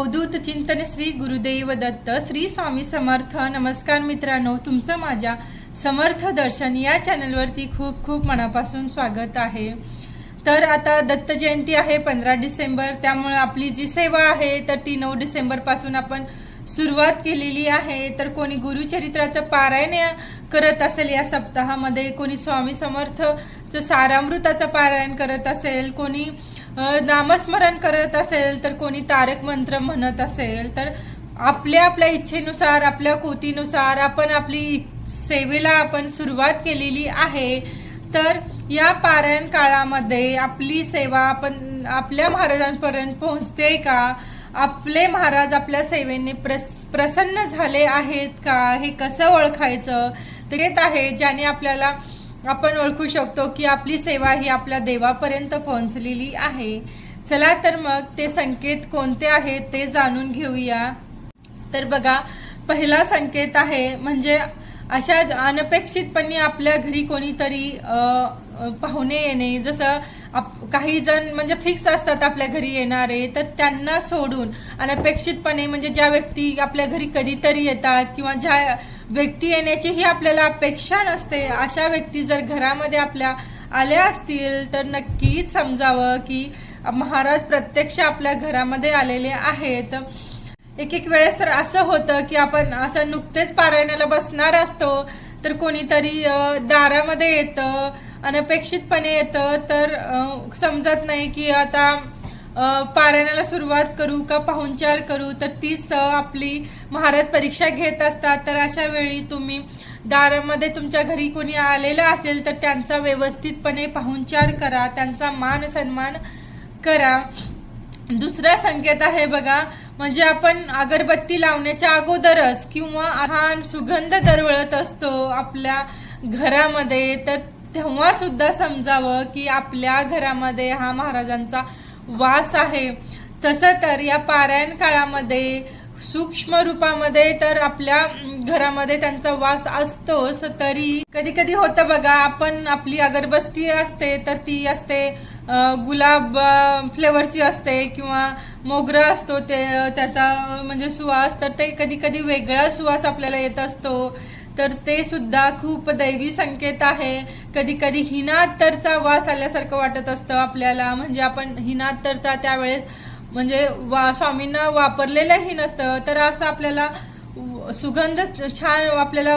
अवधूत चिंतन श्री गुरुदेव दत्त श्री स्वामी समर्थ. नमस्कार मित्रांनो तुमचं माझ्या समर्थ दर्शन या चॅनलवरती खूप खूप मनापासून स्वागत आहे. तर आता दत्त जयंती आहे पंधरा डिसेंबर त्यामुळे आपली जी सेवा आहे तर ती नऊ डिसेंबरपासून आपण सुरुवात केलेली आहे. तर कोणी गुरुचरित्राचं पारायण करत असेल या सप्ताहामध्ये कोणी स्वामी समर्थचं सारामृताचं पारायण करत असेल कोणी नामस्मरण करत असेल तर कोणी तारक मंत्र म्हणत असेल तर आपल्या आपल्या इच्छेनुसार आपल्या कोतीनुसार आपण आपली सेवेला आपण सुरुवात केलेली आहे. तर या पारायण काळामध्ये आपली सेवा आपण आपल्या महाराजांपर्यंत पोहोचते का? आपले महाराज आपल्या सेवेने प्रस प्रसन्न झाले आहेत का? हे कसं ओळखायचं? तर येत आहे ज्याने आपल्याला आपण ओळखू शकतो की आपली सेवा ही आपल्या देवापर्यंत पोहोचलेली आहे. चला तर मग ते संकेत कोणते आहेत ते जाणून घेऊया. तर बघा पहिला संकेत आहे म्हणजे अशा अनपेक्षितपणे आपल्या घरी कोणीतरी पाहुणे येणे जसं आप- काही जण म्हणजे फिक्स असतात आपल्या घरी येणारे तर त्यांना सोडून अनपेक्षितपणे म्हणजे ज्या व्यक्ती आपल्या घरी कधीतरी येतात किंवा ज्या व्यक्ती येण्याची ही आपल्याला अपेक्षा नसते. अशा व्यक्ती जर घरामध्ये आपल्या आल्या असतील तर नक्कीच समजावं की महाराज प्रत्यक्ष आपल्या घरामध्ये आलेले आहेत. एक एक वेळेस तर असं होतं की आपण असं नुकतेच पारायणाला बसणार असतो तर कोणीतरी दारामध्ये येतं अनपेक्षितपणे येतं तर समजत नाही की आता पारायणाला सुरुवात करू का पाहुणचार करू तर तीच आपली महाराज परीक्षा घेत असतात. तर अशा वेळी तुम्ही दारामध्ये तुमच्या घरी कोणी आलेलं असेल तर त्यांचा व्यवस्थितपणे पाहुणचार करा त्यांचा मान सन्मान करा. दुसरा संकेत आहे बघा म्हणजे आपण अगरबत्ती लावण्याच्या अगोदरच किंवा छान सुगंध दरवळत असतो आपल्या घरामध्ये तर तेव्हा सुद्धा समजावं की आपल्या घरामध्ये हा महाराजांचा वास आहे. तसं तर या पारायण काळामध्ये सूक्ष्म रूपामध्ये तर आपल्या घरामध्ये त्यांचा वास असतोच तरी कधी कधी होतं बघा आपण आपली अगरबत्ती असते तर ती असते गुलाब फ्लेवरची असते किंवा मोगरा असतो ते त्याचा म्हणजे सुवास तर ते कधी कधी वेगळा सुवास आपल्याला येत असतो. तर ते सुद्धा खूप दैवी संकेत आहे. कधी कधी हिनात्तरचा वास आल्यासारखं वाटत असतं आपल्याला. म्हणजे आपण हिनात्तरचा त्यावेळेस म्हणजे वा स्वामींना वापरलेलंही नसतं. तर असं आपल्याला सुगंध छान आपल्याला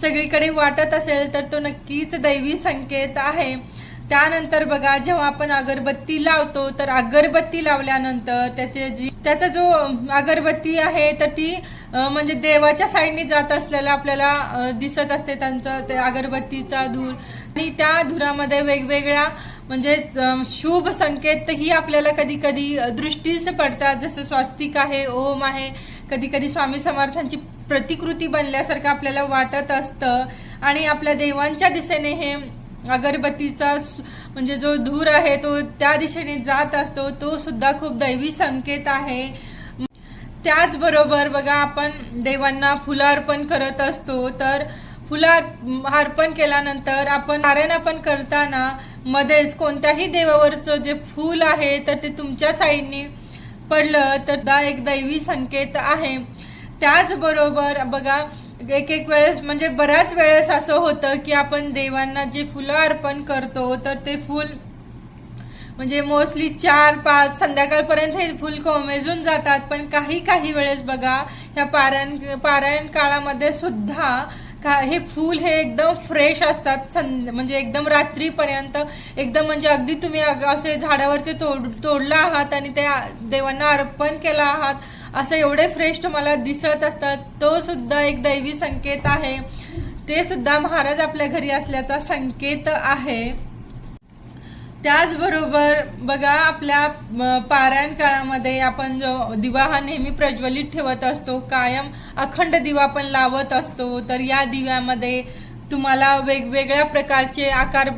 सगळीकडे वाटत असेल तर तो नक्कीच दैवी संकेत आहे. त्यानंतर बघा जेव्हा आपण अगरबत्ती लावतो तर अगरबत्ती लावल्यानंतर त्याचे जी त्याचा जो अगरबत्ती आहे तर ती म्हणजे देवाच्या साईडने जात असलेला आपल्याला दिसत असते त्यांचं ते अगरबत्तीचा धूर. आणि त्या धुरामध्ये वेगवेगळ्या म्हणजे शुभ संकेतही आपल्याला कधी कधी दृष्टीस पडतात. जसं स्वास्तिक आहे ओम आहे. कधी कधी स्वामी समर्थांची प्रतिकृती बनल्यासारखं आपल्याला वाटत असतं. आणि आपल्या देवांच्या दिशेने हे अगरबत्तीचा म्हणजे जो धूर आहे तो त्या दिशेने जात असतो तो सुद्धा खूप दैवी संकेत आहे. त्याचबरोबर बघा आपण देवांना फुलार्पण करत असतो तर फुलार अर्पण केल्यानंतर आपण नारायणार्पण करताना मध्येच कोणत्याही देवावरचं जे फूल आहे तर ते तुमच्या साईडने पडलं तर दा एक दैवी संकेत आहे. त्याचबरोबर बघा एक एक वेळेस म्हणजे बऱ्याच वेळेस असं होतं की आपण देवांना जे फुलं अर्पण करतो तर ते फूल म्हणजे मोस्टली चार पाच संध्याकाळपर्यंत हे फुल कोमेजून जातात. पण काही काही वेळेस बघा ह्या पारायण पारायण काळामध्ये सुद्धा का हे फूल हे एकदम फ्रेश असतात. सं म्हणजे एकदम रात्रीपर्यंत एकदम म्हणजे अगदी तुम्ही असे झाडावरती तोड तोडला आहात आणि ते देवांना अर्पण केला आहात असं एवढे फ्रेश तुम्हाला दिसत असतात तो सुद्धा एक दैवी संकेत आहे. ते सुद्धा महाराज आपल्या घरी असल्याचा संकेत आहे. त्याचबरोबर बघा आपल्या पारायण काळामध्ये आपण जो दिवा हा नेहमी प्रज्वलित ठेवत असतो कायम अखंड दिवा पण लावत असतो तर या दिव्यामध्ये तुम्हाला वेगवेगळ्या प्रकारचे आकार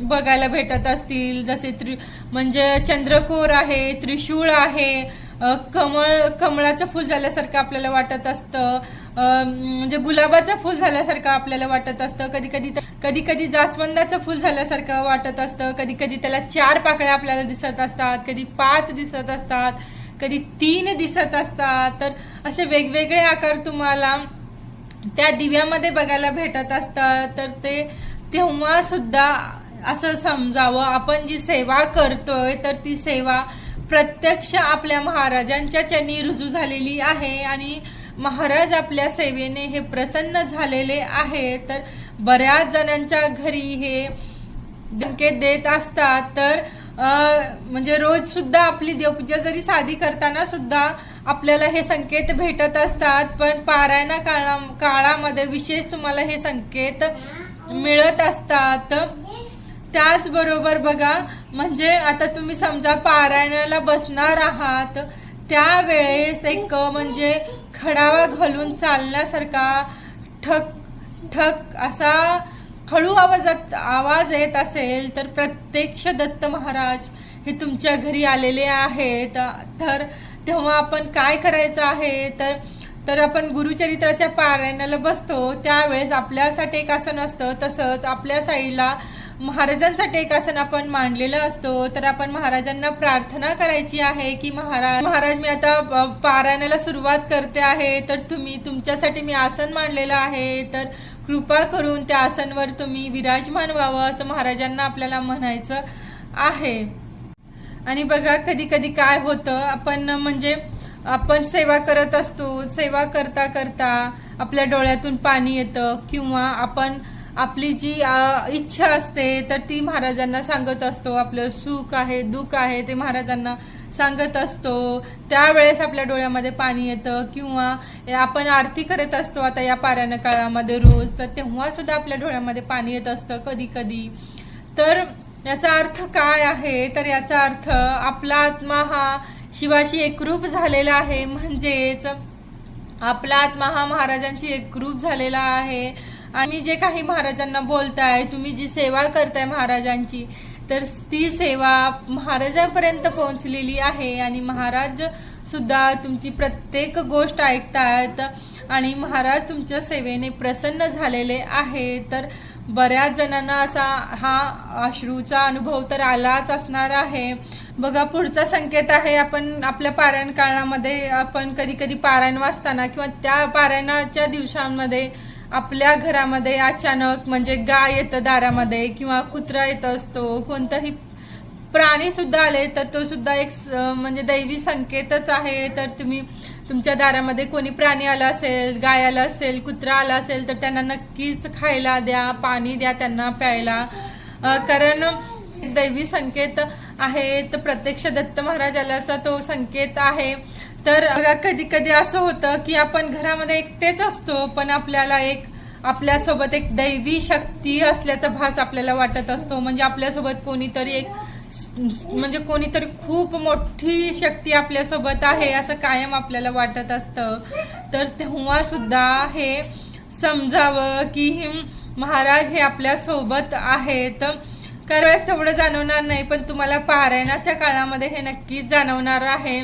बघायला भेटत असतील. जसे त्रि म्हणजे चंद्रकोर आहे त्रिशूळ आहे कमळ कमळाचं फूल झाल्यासारखं आपल्याला वाटत असतं. म्हणजे गुलाबाचं फूल झाल्यासारखं आपल्याला वाटत असतं. कधी कधी कधी कधी जास्वंदाचं फूल झाल्यासारखं वाटत असतं. कधी कधी त्याला चार पाकळ्या आपल्याला दिसत असतात. कधी पाच दिसत असतात. कधी तीन दिसत असतात. तर असे वेगवेगळे आकार तुम्हाला त्या दिव्यामध्ये बघायला भेटत असतात. तर ते तेव्हा सुद्धा असं समजावं. आपण जी सेवा करतोय तर ती सेवा प्रत्यक्ष आपल्या महाराजांच्या चरणी रुजू झालेली आहे आणि महाराज आपल्या सेवेने हे प्रसन्न झालेले आहे. तर बऱ्याच जणांच्या घरी हे संकेत देत असतात. तर म्हणजे रोज सुद्धा आपली देवपूजा जरी साधी करताना सुद्धा आपल्याला हे संकेत भेटत असतात. पण पारायणा काळा काळामध्ये विशेष तुम्हाला हे संकेत मिळत असतात. त्याचबरोबर बघा म्हणजे आता तुम्ही समजा पारायणाला बसणार आहात त्यावेळेस एक म्हणजे खडावा घालून चालण्यासारखा ठक ठक असा हळू आवाजात आवाज येत असेल तर प्रत्यक्ष दत्त महाराज हे तुमच्या घरी आलेले आहेत. तर तेव्हा आपण काय करायचं आहे? तर तर आपण गुरुचरित्राच्या पारायणाला बसतो. त्यावेळेस आपल्यासाठी एक आसन असतं. तसंच आपल्या साईडला महाराजांसाठी एक आसन आपण मांडलेलं असतो तर आपण महाराजांना प्रार्थना करायची आहे की महाराज महाराज मी आता पारायणाला सुरुवात करते आहे तर तुम्ही तुमच्यासाठी मी आसन मांडलेलं आहे तर कृपा करून त्या आसनवर तुम्ही विराजमान व्हावं असं महाराजांना आपल्याला म्हणायचं आहे. आणि बघा कधी कधी काय होतं आपण म्हणजे आपण सेवा करत असतो सेवा करता करता आपल्या डोळ्यातून पाणी येतं किंवा आपण आपली जी इच्छा असते तर ती महाराजांना सांगत असतो. आपलं सुख आहे दुःख आहे ते महाराजांना सांगत असतो. त्यावेळेस आपल्या डोळ्यामध्ये पाणी येतं किंवा आपण आरती करत असतो आता या पारायण काळामध्ये रोज तर तेव्हा सुद्धा आपल्या डोळ्यामध्ये पाणी येत असतं कधी कधी तर याचा अर्थ काय आहे? तर याचा अर्थ आपला आत्मा हा शिवाशी एकरूप झालेला आहे. म्हणजेच आपला आत्मा हा महाराजांशी एकरूप झालेला आहे. आणि जे काही महाराजांना बोलताय तुम्ही जी सेवा करताय महाराजांची तर ती सेवा महाराजांपर्यंत पोहोचलेली आहे. आणि महाराज सुद्धा तुमची प्रत्येक गोष्ट ऐकतायत आणि महाराज तुमच्या सेवेने प्रसन्न झालेले आहे. तर बऱ्याच जणांना असा हा अश्रूचा अनुभव तर आलाच असणार आहे. बघा पुढचा संकेत आहे आपण आपल्या पारायण काळामध्ये आपण कधी कधी पारायण वाचताना किंवा त्या पारायणाच्या दिवसांमध्ये आपल्या घरामध्ये अचानक म्हणजे गाय येतं दारामध्ये किंवा कुत्रा येत असतो कोणताही प्राणी सुद्धा आले तर तो सुद्धा एक म्हणजे दैवी संकेतच आहे. तर तुम्ही तुमच्या दारामध्ये कोणी प्राणी आला असेल गाय आला असेल कुत्रा आला असेल तर त्यांना नक्कीच खायला द्या पाणी द्या त्यांना प्यायला. कारण दैवी संकेत आहे तर प्रत्यक्ष दत्त महाराजाचा तो संकेत आहे. तर कधी कधी असं होतं की आपण घरामध्ये एकटेच असतो पण आपल्याला एक आपल्यासोबत एक दैवी शक्ती असल्याचा भास आपल्याला वाटत असतो. म्हणजे आपल्यासोबत कोणीतरी एक म्हणजे कोणीतरी खूप मोठी शक्ती आपल्यासोबत आहे असं कायम आपल्याला वाटत असतं. तर तेव्हा सुद्धा हे समजावं की महाराज हे आपल्यासोबत आहेत. कारण वेळेस तेवढं जाणवणार नाही पण तुम्हाला पारायणाच्या काळामध्ये हे नक्कीच जाणवणार आहे.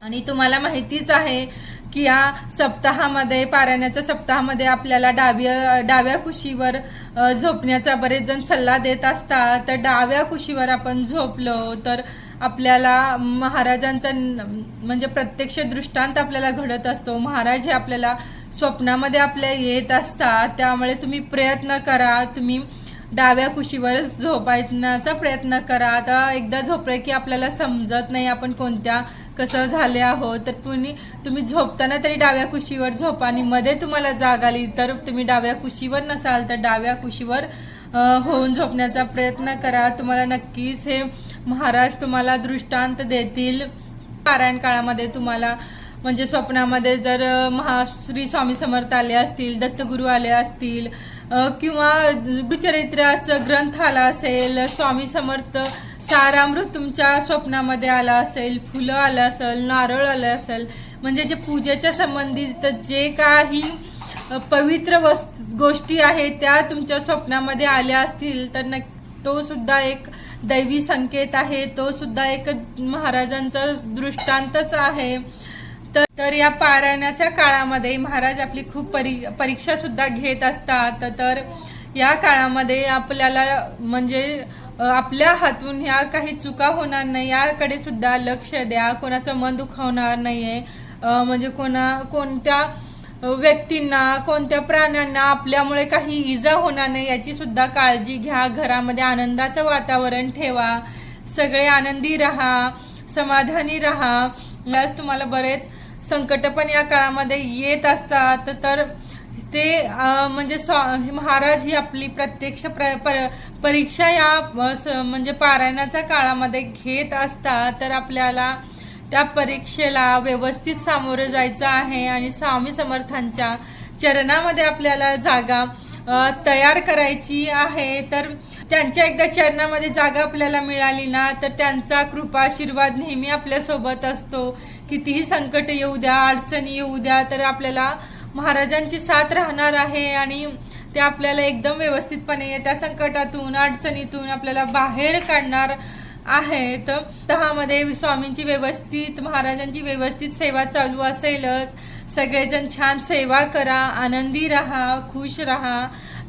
आणि तुम्हाला माहितीच आहे की या सप्ताहामध्ये पारायणाच्या सप्ताहामध्ये आपल्याला डाव्या डाव्या कुशीवर झोपण्याचा बरेच जण सल्ला देत असतात. तर डाव्या कुशीवर आपण झोपलो तर आपल्याला महाराजांचा म्हणजे प्रत्यक्ष दृष्टांत आपल्याला घडत असतो. महाराज हे आपल्याला स्वप्नामध्ये आपल्या येत असतात. त्यामुळे तुम्ही प्रयत्न करा. तुम्ही डाव्या कुशीवरच झोपायचा प्रयत्न करा. आता एकदा झोपले की आपल्याला समजत नाही आपण कोणत्या कसं झाले आहोत. तर तुम्ही तुम्ही झोपताना तरी डाव्या कुशीवर झोपा आणि मध्ये तुम्हाला जाग आली तर तुम्ही डाव्या कुशीवर नसाल तर डाव्या कुशीवर होऊन झोपण्याचा प्रयत्न करा. तुम्हाला नक्कीच हे महाराज तुम्हाला दृष्टांत देतील. पारायण काळामध्ये तुम्हाला म्हणजे स्वप्नामध्ये जर महाश्री महा श्री स्वामी समर्थ आले असतील दत्तगुरू आले असतील किंवा गुरुचरित्राचं ग्रंथ आला असेल स्वामी समर्थ सारामृत तुमच्या स्वप्नामध्ये आला असेल फुलं आलं असेल नारळ आलं असेल म्हणजे जे पूजेच्या संबंधित जे काही पवित्र वस्तू गोष्टी आहेत त्या तुमच्या स्वप्नामध्ये आल्या असतील तर नक्की तो सुद्धा एक दैवी संकेत आहे तो सुद्धा एक महाराजांचा दृष्टांतच आहे. तर तर या पारायणाच्या काळामध्ये महाराज आपली खूप परी परीक्षा सुद्धा घेत असतात. तर या काळामध्ये आपल्याला म्हणजे आपल्या हातून ह्या काही चुका होणार नाही. याकडे सुद्धा लक्ष द्या. कोणाचं मन दुखावणार नाहीये. म्हणजे कोणा कोणत्या व्यक्तींना कोणत्या प्राण्यांना आपल्यामुळे काही इजा होणार नाही याची सुद्धा काळजी घ्या. घरामध्ये आनंदाचं वातावरण ठेवा. सगळे आनंदी राहा. समाधानी राहा. तुम्हाला बरेच संकट पण या काळामध्ये येत असतात. तर ते म्हणजे स्वा- महाराज ही आपली प्रत्यक्ष प्र- पर- परीक्षा या स- म्हणजे पारायणाच्या काळामध्ये घेत असतात. तर आपल्याला त्या परीक्षेला व्यवस्थित सामोरं जायचं आहे आणि स्वामी समर्थांच्या चरणामध्ये आपल्याला जागा तयार करायची आहे. तर त्यांच्या एकदा चरणामध्ये जागा आपल्याला मिळाली ना तर त्यांचा कृपा आशीर्वाद नेहमी आपल्यासोबत असतो. कितीही संकट येऊ द्या अडचणी येऊ द्या तर आपल्याला महाराजांची साथ राहणार आहे आणि ते आपल्याला एकदम व्यवस्थितपणे त्या संकटातून अडचणीतून आपल्याला बाहेर काढणार आहेत. तहामध्ये स्वामींची व्यवस्थित महाराजांची व्यवस्थित सेवा चालू असेलच. सगळेजण छान सेवा करा आनंदी राहा खुश राहा.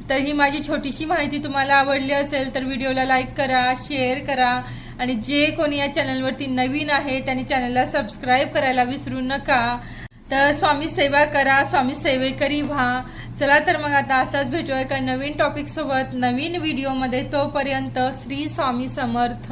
तर ही माझी छोटीशी माहिती तुम्हाला आवडली असेल तर व्हिडिओला लाईक करा शेअर करा. आणि जे कोणी या चॅनलवरती नवीन आहे त्यांनी चॅनलला सबस्क्राईब करायला विसरू नका. तर स्वामी सेवा करा स्वामी सेवेकरी व्हा. चला तर मग आता असाच भेटूया एका नवीन टॉपिक सोबत नवीन व्हिडिओमध्ये तोपर्यंत श्री स्वामी समर्थ.